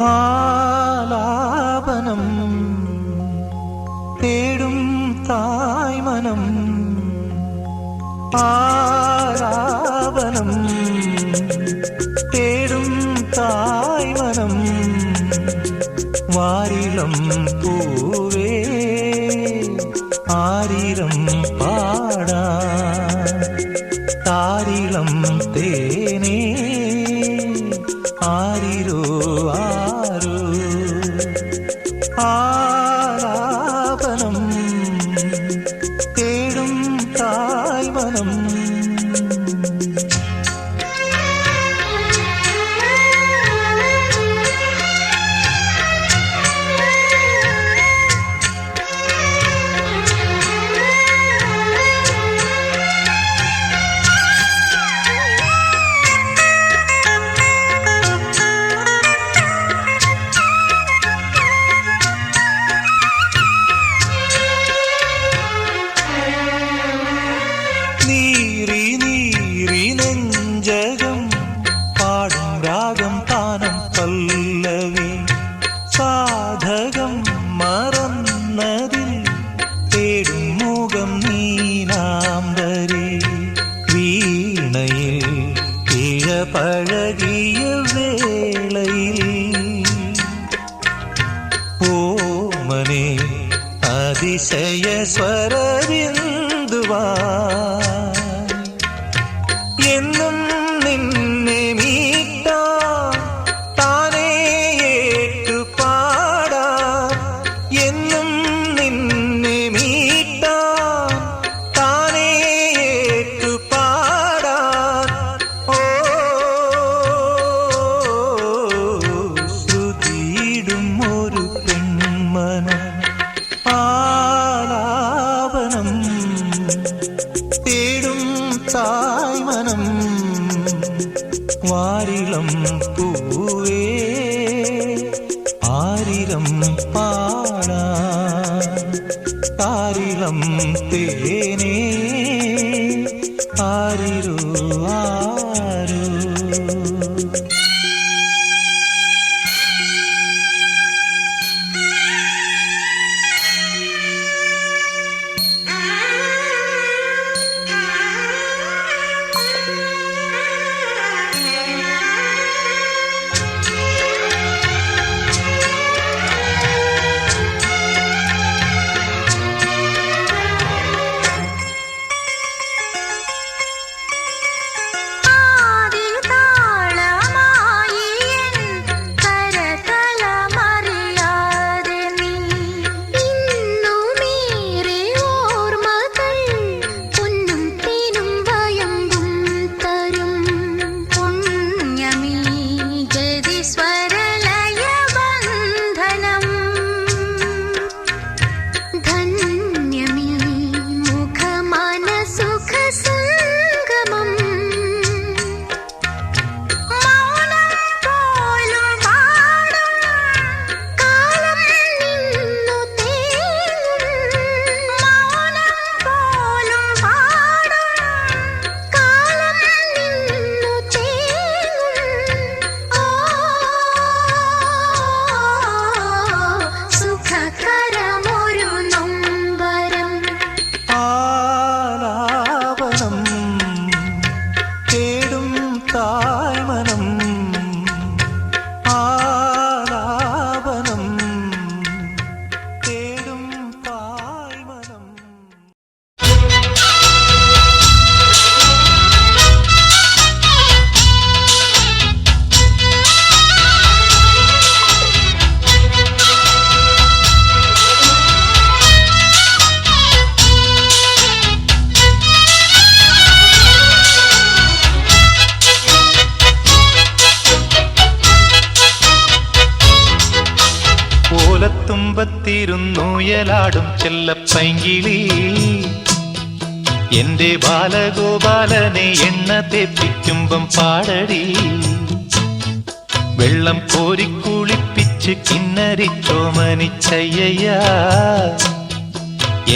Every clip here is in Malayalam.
ആലാപനം തേടും തായ്മനം. ആലാപനം തേടും തായ്മനം. വാരിളം പൂവേ ആരിരം പാടാ. താരിളം തേ meaning தேனே ஆரிரோ ஆரோ செல்ல പൈങ്കിളി എന്റെ ബാലഗോപാലനെ എണ്ണ തെപ്പിക്കുമ്പം പാടടി വെള്ളം കോരിക്കുളിപ്പിച്ച് കിന്നരിച്ചോമനിച്ചയ്യ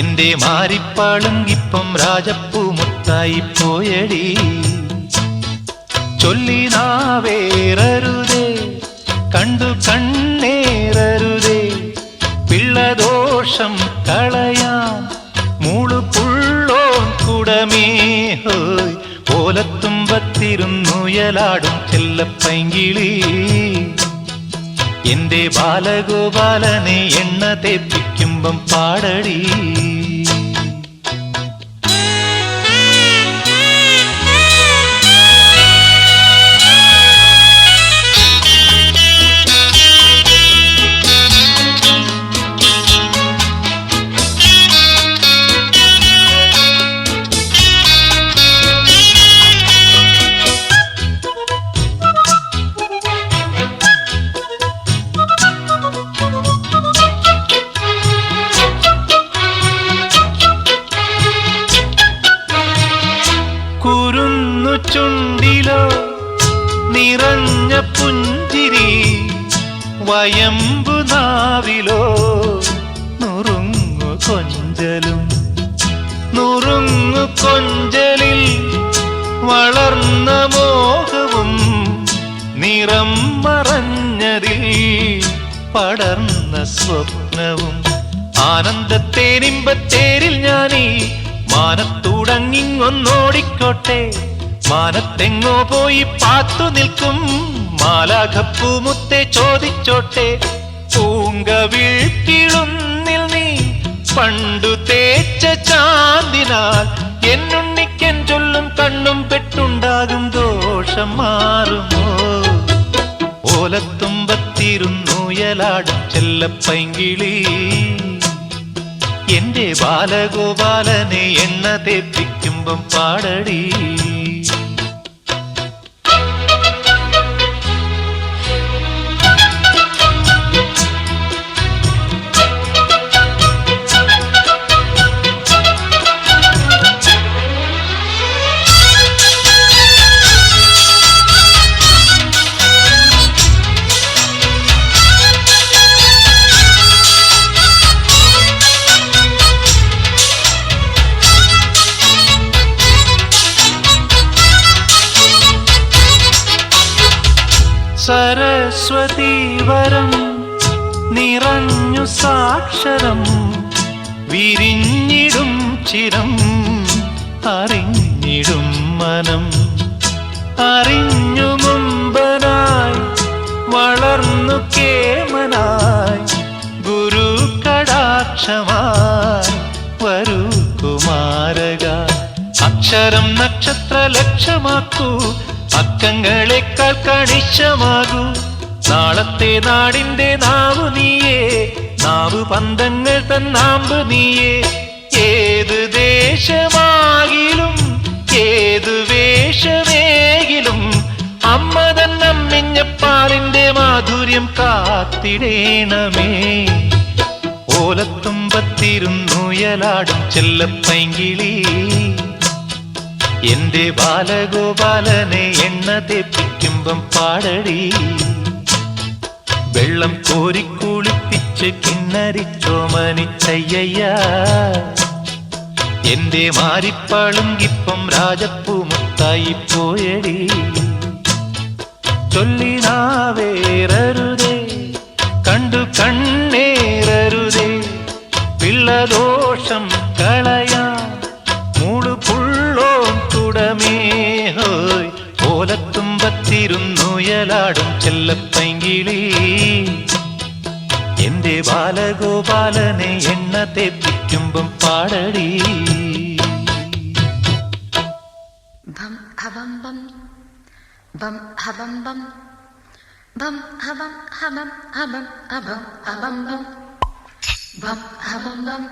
എന്റെ മാറിപ്പാളങ്കിപ്പം രാജപ്പൂ മുത്തായി പോയടി ചൊല്ലിനാവേറരുതേ കണ്ടു കണ്ണേറരുതേ പിള്ളദോഷം കളയാൻ മൂളുപുള്ളോൻ കുടമേ ഹോയ്. ഓലത്തുമ്പത്തിരുന്നുയലാടും ചെല്ലപ്പൈങ്കിളി. എന്റെ ബാലഗോപാലനെ എണ്ണ തേപ്പിക്കുമ്പം പാടടി. കുരുന്നു ചുണ്ടിലോ നിറഞ്ഞ പുഞ്ചിരി വയമ്പു നാവിലോ നുറുങ്ങു കൊഞ്ചലും. നുറുങ്ങു കൊഞ്ചലിൽ വളർന്ന മോഹവും നിറം മറഞ്ഞതിൽ പടർന്ന സ്വപ്നവും. ആനന്ദത്തേനിമ്പത്തേരിൽ ഞാനീ മാനത്തൂടങ്ങിങ്ങൊന്നോടിക്കോട്ടെ. മാനത്തെങ്ങോ പോയി പാത്തു നിൽക്കും. മാലാഖപ്പൂമുത്തെ ചോദിച്ചോട്ടെ പൂങ്ക വീട്ടിലൊന്നിൽ നീ പണ്ടു തേച്ച ചാന്തിനാൽ എന്നുണ്ണിക്കൻ ചൊല്ലും കണ്ണും പെട്ടുണ്ടാകും ദോഷം മാറുമോ? ഓലത്തുമ്പത്തിരുന്നുയലാടും ചെല്ലപ്പൈങ്കിളി. എന്റെ ബാലഗോപാലനെ എണ്ണ തേപ്പിക്കുമ്പം പാടടി. കടാക്ഷമായി വരൂ കുമാരക. അക്ഷരം നക്ഷത്ര ലക്ഷ്യമാക്കൂ. അക്കങ്ങളെക്കാൾ കണിശമാകൂ. നാളത്തെ നാടിന്റെ നാവ് നീയേ. നാവ് പന്തങ്ങൾ തന്നാമ്പ് നീയേ. ഏത് ദേശമാകിലും ഏത് വേഷമേകിലും അമ്മ തന്നമ്മിഞ്ഞ പാലിന്റെ മാധുര്യം കാത്തിടേണമേ. ഓലത്തുമ്പത്തിരുന്നുയലാടും ചെല്ലപ്പൈങ്കിളി. എന്റെ ബാലഗോപാലനെ എണ്ണ തെപ്പിക്കുമ്പം പാടടി. വെള്ളം കോരിക്കുളിപ്പിച്ച് കിന്നരിച്ചോമനിച്ചയ്യ എന്റെ മാരിപ്പളുങ്കിപ്പം രാജപ്പൂ മുത്തായി പോയടി ചൊല്ലിനാവേറരുതേ കണ്ടു കണ്ണേറരുതേ പിള്ളദോഷം കളയാ. മൂടു പുള്ളോ തുടമേ ഹോയ്. ഓലത്തുമ്പത്തിരുന്നുയലാടും ചെല്ലപ്പൈങ്കിളി. എന്റെ ബാലഗോപാലനെ എണ്ണ തെപ്പിക്കുമ്പം പാടടി. ഹബം ഹബം ഭം ഹബം ഹബം ഹബം ഹബം ഹബം ഹബം ബം. Bum, ha bum, bum.